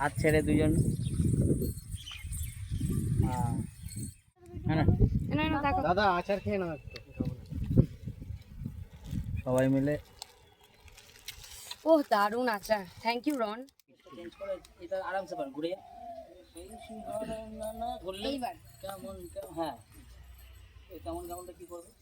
হাত ছেড়ে দুজন। হ্যাঁ। হ্যাঁ দাদা আচার খেয়ে নাও একটু। সবাই মিলে। ও দারুণ আচার। Thank you Ron. চেঞ্জ করে এটা আরামসে পার ঘুরে। কেমন কেমন- হ্যাঁ। কেমন কেমনটা কি করবে?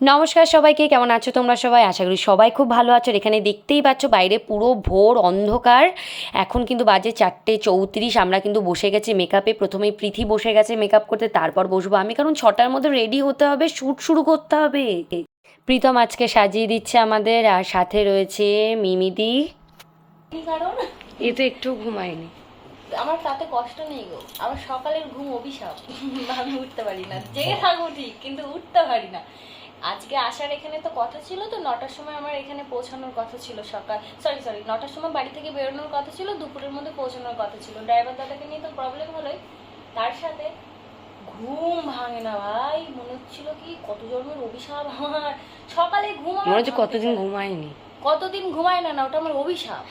নমস্কার সবাইকে কেমন আছো তোমরা সবাই? আশা করি সবাই খুব ভালো আছো। আর এখানে দেখতেই পাচ্ছ বাইরে পুরো ভোর অন্ধকার। এখন কিন্তু বাজে চারটে চৌত্রিশ আমরা কিন্তু বসে গেছি মেকআপে প্রথমেই পৃথি বসে গেছে মেকআপ করতে তারপর বসবো আমি কারণ ছটার মধ্যে রেডি হতে হবে শ্যুট শুরু করতে হবে। প্রীতম আজকে সাজিয়ে দিচ্ছে আমাদের আর সাথে রয়েছে মিমিদি কারণ? এ তো একটু ঘুমায়নি। আমার তাতে কষ্ট নেই গো। আমার সকালের ঘুম অভিশাপ। আমি উঠতে পারি না। জেগে থাকব ঠিক কিন্তু উঠতে পারি না। আজকে আসার এখানে তো কথা ছিল তো নটার সময় আমার এখানে পৌঁছানোর কথা ছিল সকাল সরি সরি নটার সময় বাড়ি থেকে বেরোনোর কথা ছিল দুপুরের মধ্যে পৌঁছানোর কথা ছিল। ড্রাইভার দাদাকে নিয়ে তো প্রবলেম হলোই। তার সাথে ঘুম ভাঙে না ভাই মনে হচ্ছিল কি কত জন্মের অভিশাপ আমার। সকালে ঘুম মনে হচ্ছে কতদিন ঘুমায়নি। কতদিন ঘুমায় না না ওটা আমার অভিশাপ।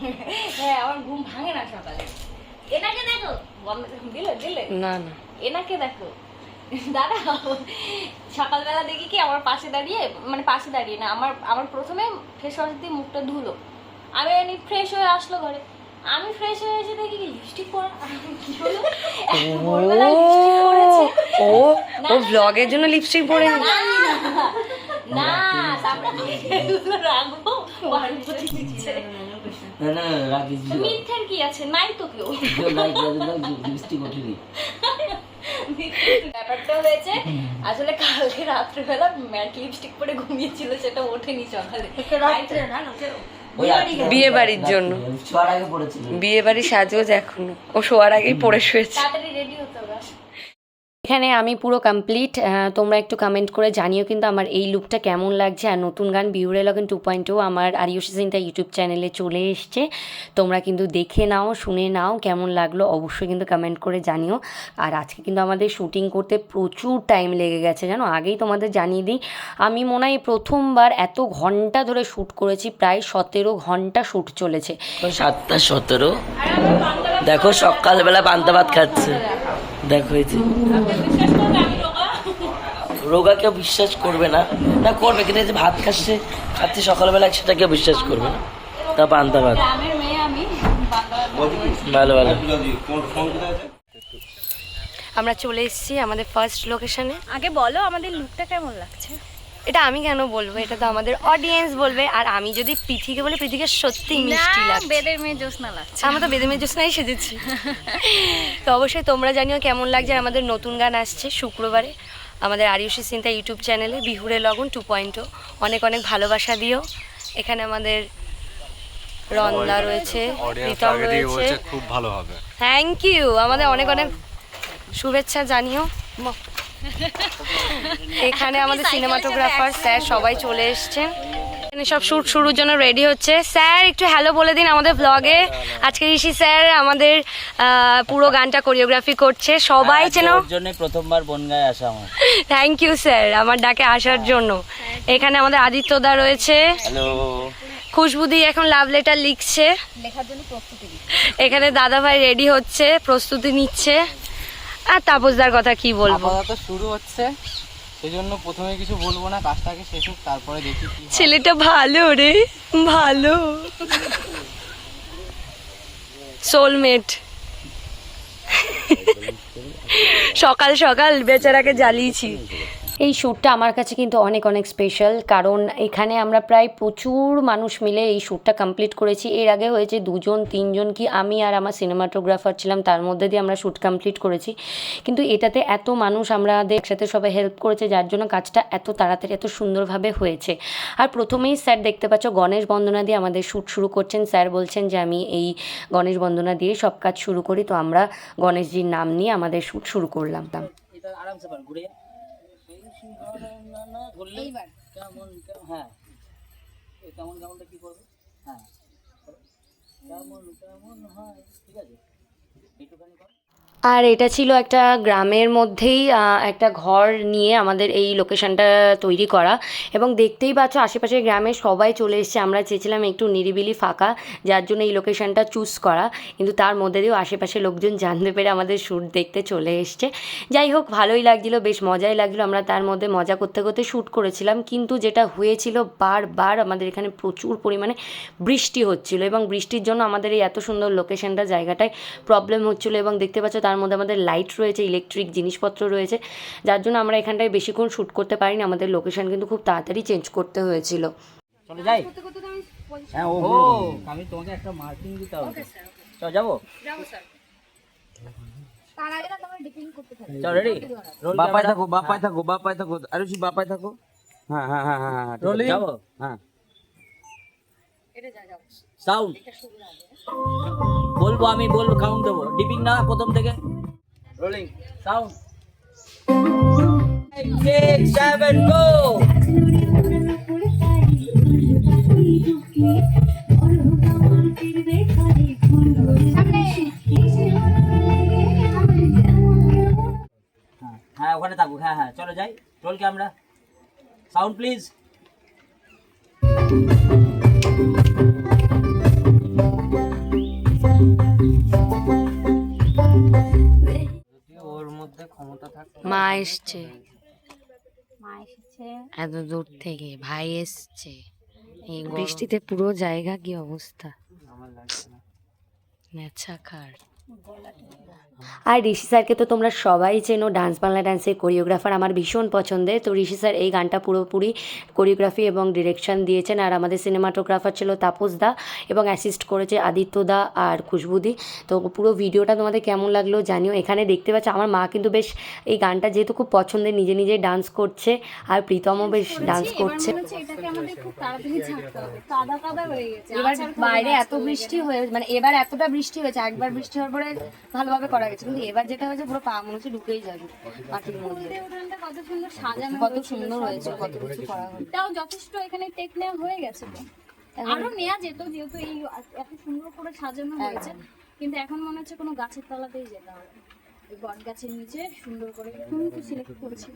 হ্যাঁ আমার ঘুম ভাঙে না সকালে। এনাকে দেখো দিলে দিলে? না না। এনাকে দেখো। দাদা সকালবেলা দেখি কি আমার পাশে দাঁড়িয়ে মানে পাশে দাঁড়িয়ে না আমার আমার প্রথমে ফেস ওয়াশ দিয়ে মুখটা ধুলো। আমি এমনি ফ্রেশ হয়ে আসলো ঘরে। আমি ফ্রেশ হয়ে এসে দেখি কি লিপস্টিক পরা কি হলো? পরেছে। ও ও ব্লগের জন্য লিপস্টিক পরে না না তারপরে রাখব না না না রাখিস মিথ্যের কি আছে? নাই তো কেউ। লিপস্টিক ওঠেনি। ব্যাপারটা হয়েছে। আসলে কালকে রাত্রেবেলা ম্যাট লিপস্টিক পরে ঘুমিয়েছিল সেটা ওঠেনি সকালে। ওই বিয়ে বাড়ির জন্য। ছোয়ার আগে পড়েছিল। বিয়ে বাড়ি সাজগোজ এখনও। ও শোয়ার আগেই পড়ে শুয়েছে। তাড়াতাড়ি রেডি হতে হবে। এখানে আমি পুরো কমপ্লিট তোমরা একটু কমেন্ট করে জানিও কিন্তু আমার এই লুকটা কেমন লাগছে। আর নতুন গান বিহুরে লগন টু পয়েন্ট আমার আরিয়সী সিনটা ইউটিউব চ্যানেলে চলে এসছে। তোমরা কিন্তু দেখে নাও, শুনে নাও কেমন লাগল, অবশ্যই কিন্তু কমেন্ট করে জানিও। আর আজকে কিন্তু আমাদের শুটিং করতে প্রচুর টাইম লেগে গেছে, জানো? আগেই তোমাদের জানিয়ে দিই, আমি মনে হয় প্রথমবার এত ঘণ্টা ধরে শ্যুট করেছি, প্রায় সতেরো ঘণ্টা শ্যুট চলেছে। সাতটা সতেরো। দেখো সকালবেলা পান্তা ভাত খাচ্ছে। দেখো এই যে রোগা কেউ বিশ্বাস করবে না। না করবে কিন্তু এই যে ভাত খাচ্ছে খাচ্ছে সকালবেলা সেটা কেউ বিশ্বাস করবে না। তা পান্তা ভাত গ্রামের মেয়ে আমি ভালো ভালো। আমরা চলে এসেছি আমাদের ফার্স্ট লোকেশনে আগে বলো আমাদের লুকটা কেমন লাগছে? এটা আমি কেন বলব? এটা তো আমাদের অডিয়েন্স বলবে। আর আমি যদি পৃথিকে বলে পৃথিকে সত্যি মিষ্টি লাগছে। বেদের মেয়ে জ্যোৎস্না লাগছে। আমরা তো বেদের মেয়ে জোসনাই সেজেছি। তো অবশ্যই তোমরা জানিও কেমন লাগছে আর আমাদের নতুন গান আসছে শুক্রবারে আমাদের আরিয়সী চিন্তা ইউটিউব চ্যানেলে বিহুরে লগন টু পয়েন্ট অনেক অনেক ভালোবাসা দিও। এখানে আমাদের রন্দা রয়েছে প্রীতম রয়েছে। খুব ভালো হবে। থ্যাংক ইউ আমাদের অনেক অনেক শুভেচ্ছা জানিও। এখানে আমাদের সিনেমাটোগ্রাফার স্যার সবাই চলে এসছেন। এখানে সব শুট শুরুর জন্য রেডি হচ্ছে। স্যার একটু হ্যালো বলে দিন আমাদের ব্লগে আজকে ঋষি স্যার আমাদের পুরো গানটা কোরিওগ্রাফি করছে। সবাই চেনো? ওর জন্য প্রথমবার বনগায় আসা আমার। থ্যাংক ইউ স্যার আমার ডাকে আসার জন্য। এখানে আমাদের আদিত্যদা রয়েছে। হ্যালো খুশবুদি এখন লাভ লেটার লিখছে। লেখার জন্য প্রস্তুতি এখানে দাদা ভাই রেডি হচ্ছে প্রস্তুতি নিচ্ছে। আর তাপসদার কথা কি বলব? আপাতত শুরু হচ্ছে। সেই জন্য প্রথমে কিছু বলব না কাজটাকে শেষ হোক তারপরে দেখি কি ছেলেটা ভালো রে ভালো। সোলমেট সকাল সকাল বেচারাকে জ্বালিয়েছি। এই শ্যুটটা আমার কাছে কিন্তু অনেক অনেক স্পেশাল কারণ এখানে আমরা প্রায় প্রচুর মানুষ মিলে এই শ্যুটটা কমপ্লিট করেছি। এর আগে হয়েছে দুজন, তিনজন কি আমি আর আমার সিনেমাটোগ্রাফার ছিলাম, তার মধ্যে দিয়ে আমরা শ্যুট কমপ্লিট করেছি। কিন্তু এটাতে এত মানুষ আমাদের একসাথে সবাই হেল্প করেছে, যার জন্য কাজটা এত তাড়াতাড়ি, এত সুন্দরভাবে হয়েছে। আর প্রথমেই স্যার দেখতে পাচ্ছ গণেশ বন্দনা দিয়ে আমাদের শ্যুট শুরু করছেন। স্যার বলছেন যে, আমি এই গণেশ বন্দনা দিয়ে সব কাজ শুরু করি। তো আমরা গণেশজির নাম নিয়ে আমাদের শ্যুট শুরু করলাম। আরামসে ঘুরে ঘুরলে কেমন কেমন- হ্যাঁ। এই কেমন কেমনটা কী করবে? হ্যাঁ। কেমন কেমন হয় ঠিক আছে। একটুখানি কর। আর এটা ছিল একটা গ্রামের মধ্যেই একটা ঘর নিয়ে আমাদের এই লোকেশনটা তৈরি করা। এবং দেখতেই পাচ্ছ আশেপাশের গ্রামে সবাই চলে এসেছে। আমরা চেয়েছিলাম একটু নিরিবিলি ফাঁকা, যার জন্য এই লোকেশনটা চুজ করা। কিন্তু তার মধ্যে দিয়েও আশেপাশে লোকজন জানতে পেরে আমাদের শ্যুট দেখতে চলে এসছে। যাই হোক, ভালোই লাগছিল, বেশ মজাই লাগছিল। আমরা তার মধ্যে মজা করতে করতে শ্যুট করেছিলাম। কিন্তু যেটা হয়েছিল, বারবার আমাদের এখানে প্রচুর পরিমাণে বৃষ্টি হচ্ছিল। এবং বৃষ্টির জন্য আমাদের এই এত সুন্দর লোকেশনটা জায়গাটায় প্রবলেম হচ্ছিল। এবং দেখতে পাচ্ছ তার মধ্যে আমাদের লাইট রয়েছে ইলেকট্রিক জিনিসপত্র রয়েছে যার জন্য আমরা এখানটায় বেশিক্ষণ শ্যুট করতে পারিনি আমাদের লোকেশন কিন্তু খুব তাড়াতাড়ি চেঞ্জ করতে হয়েছিল। চলে যাই। হ্যাঁ ও ও আমি তোমাকে একটা মার্কিং দিতে হবে। চল যাব? চল রেডি বাপায় থাকো বাপায় থাকো বাপায় থাকো। আরুষি বাপায় থাকো। হ্যাঁ হ্যাঁ হ্যাঁ হ্যাঁ হ্যাঁ রোলিং যাব? হ্যাঁ। সাউন্ড বলব আমি বলব কাউন্ট দেবো। ডিপিং না প্রথম থেকে। Rolling sound six seven go হ্যাঁ ওখানে থাকুক। হ্যাঁ হ্যাঁ চলো যাই। রোল ক্যামেরা সাউন্ড প্লিজ ক্ষমতা থাকতো মা এসছে। মা এসেছে। এত দূর থেকে ভাই এসছে। এই বৃষ্টিতে পুরো জায়গা কি অবস্থা? আমার লাগছে না। নেচা কার আর ঋষি স্যারকে তো তোমরা সবাই চেনো ডান্স বাংলা ডান্সের কোরিওগ্রাফার আমার ভীষণ পছন্দের। তো ঋষি স্যার এই গানটা পুরোপুরি কোরিওগ্রাফি এবং ডিরেকশন দিয়েছেন। আর আমাদের সিনেমাটোগ্রাফার ছিল তাপস দা এবং অ্যাসিস্ট করেছে আদিত্য দা আর খুশবুদি তো পুরো ভিডিওটা তোমাদের কেমন লাগল জানিও। এখানে দেখতে পাচ্ছ আমার মা কিন্তু বেশ এই গানটা যেহেতু খুব পছন্দের নিজে নিজে ডান্স করছে আর প্রীতমও বেশ ডান্স করছে। এটাকে আমাদের খুব তাড়াতাড়ি ছাড়তে হবে। কাদা কাদা হয়ে গেছে। এবার বাইরে এত বৃষ্টি হয়ে মানে এবার এতটা বৃষ্টি হয়েছে একবার বৃষ্টি হওয়ার পরে ভালোভাবে করা গেছে। কিন্তু এবার যেটা হয়েছে পুরো পা মনে হচ্ছে ঢুকেই যাবে মাটির মধ্যে। কত সুন্দর সাজানো কত সুন্দর হয়েছে কত কিছু করা হয়েছে। তাও যথেষ্ট এখানে টেক নেওয়া হয়ে গেছে তো। আরও নেওয়া যেত যেহেতু এই এত সুন্দর করে সাজানো হয়েছে। কিন্তু এখন মনে হচ্ছে কোনো গাছের তলাতেই যেতে হবে। এই বট গাছের নিচে সুন্দর করে তুমি সিলেক্ট করেছিল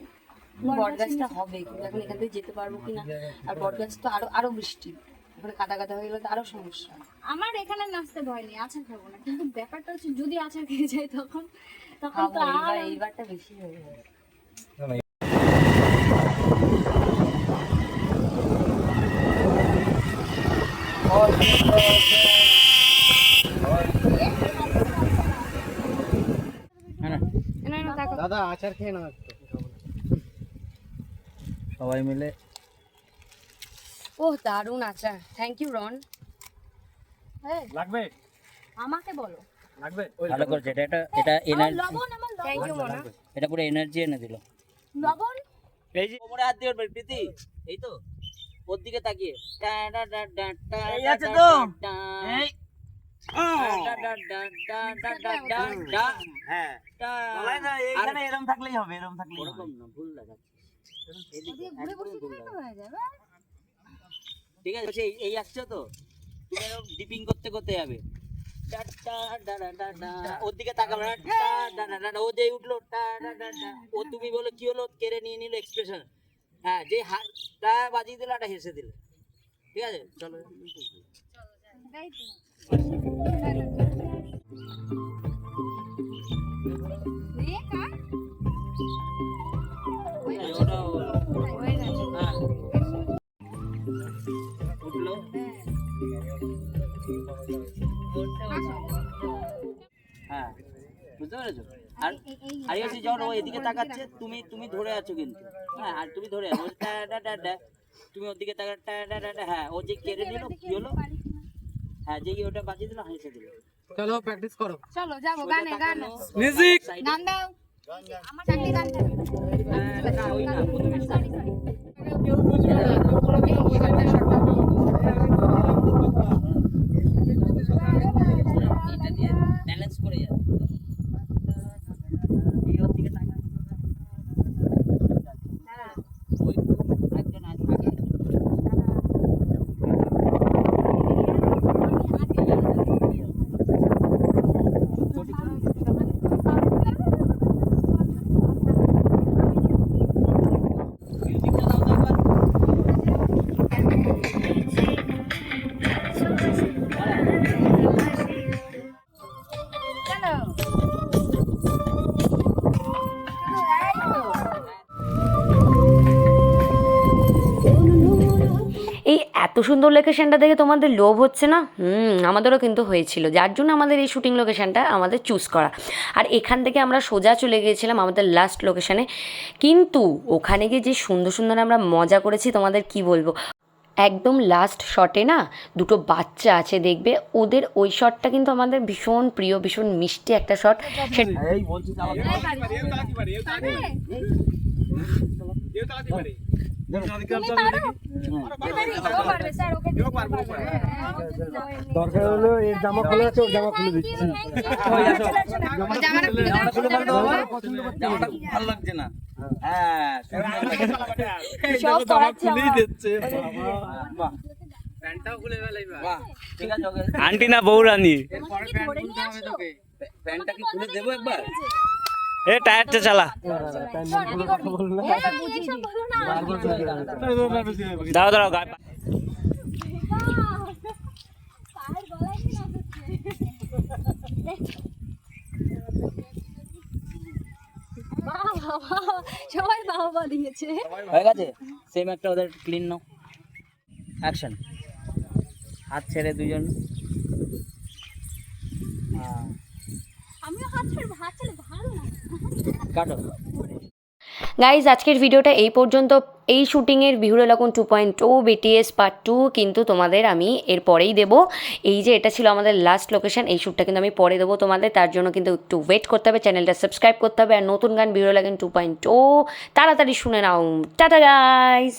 বট গাছটা হবে কিন্তু এখন এখান থেকে যেতে পারব কিনা? আর বট গাছ তো আরও আরও বৃষ্টি। ওখানে কাদা কাদা হয়ে গেলে তো আরও সমস্যা। আমার এখানে নাচতে ভয় নেই আচার খাব না। কিন্তু ব্যাপারটা হচ্ছে যদি আচার খেয়ে যায় তখন তখন তো আর এইবারটা বেশি হয়ে যাবে না দাদা আচার খেয়ে একটু। সবাই মিলে ও দারুণ আচার থ্যাংক ইউ রন লাগবে আমাকে বলো লাগবে ভালো করছে এটা এটা এটা এনার্জি থ্যাংক ইউ মনা এটা পুরো এনার্জি এনে দিল লবণ এই যে কোমরে হাত দিয়ে প্রীতি এই তো ওর দিকে তাকিয়ে টা ডা ডা ডা টা এই আছে তো এই হ্যাঁ এরম থাকলেই হবে এরম থাকলেই না ভুল দেখাচ্ছিস এদিকে একদম ভুল দেখাচ্ছিস। ঠিক আছে? এই এই আসছো তো? ডিপিং করতে করতে যাবে। ওর দিকে তাকাবে না। ও যে উঠল। ও তুমি বলো কি হলো? কেড়ে নিয়ে নিল এক্সপ্রেশন হ্যাঁ যে হাতটা বাজিয়ে দিল একটা হেসে দিল। ঠিক আছে? চলো। হ্যাঁ বুঝতে পেরেছ? আর আরিয়াসি যখন ও এদিকে তাকাচ্ছে তুমি তুমি ধরে আছো কিন্তু। হ্যাঁ আর তুমি ধরে আছো। তুমি ওর দিকে তাকা। হ্যাঁ ও যে কেড়ে নিল কি হলো? হ্যাঁ যে ওটা বাজিয়ে দিল হেসে দিল। চলো প্র্যাকটিস করো। চলো যাব গানে গান। মিউজিক গান দাও। চারটে গান না ওই না প্রথমে এটা দিয়ে ব্যালেন্স করে যাবে। সুন্দর লোকেশনটা দেখে তোমাদের লোভ হচ্ছে না? হুম আমাদেরও কিন্তু হয়েছিল। যার জন্য আমাদের এই শুটিং লোকেশনটা আমাদের চুজ করা। আর এখান থেকে আমরা সোজা চলে গিয়েছিলাম আমাদের লাস্ট লোকেশানে কিন্তু ওখানে গিয়ে যে সুন্দর সুন্দর আমরা মজা করেছি তোমাদের কি বলব? একদম লাস্ট শটে না দুটো বাচ্চা আছে দেখবে? ওদের ওই শটটা কিন্তু আমাদের ভীষণ প্রিয় ভীষণ মিষ্টি একটা শট সে দরকার হলো এর জামা খোলা আছে ওর জামা খুলে দিচ্ছি। ভালো লাগছে না। হ্যাঁ সব করাচ্ছে আন্টি না বৌরানি? প্যান্টটা কি খুলে দেবো একবার? এ টায়ারটা চালা। দাও দাও গায়ে সবাই বাবা দিয়েছে হয়ে গেছে? সেম একটা ওদের ক্লিন নাও। অ্যাকশন হাত ছেড়ে দুজন হ্যাঁ, আমিও হাত ছেড়ে হাত ছেড়ে কাটো গাইজ আজকের ভিডিওটা এই পর্যন্ত। এই শুটিংয়ের বিহুর এলাকুন two point o BTS part two কিন্তু তোমাদের আমি এর পরেই দেবো। এই যে এটা ছিল আমাদের লাস্ট লোকেশন এই শ্যুটটা কিন্তু আমি পরে দেবো তোমাদের। তার জন্য কিন্তু একটু ওয়েট করতে হবে চ্যানেলটা সাবস্ক্রাইব করতে হবে। আর নতুন গান বিহুর এলাকুন টু পয়েন্ট ও তাড়াতাড়ি শুনে নাও। Tata guys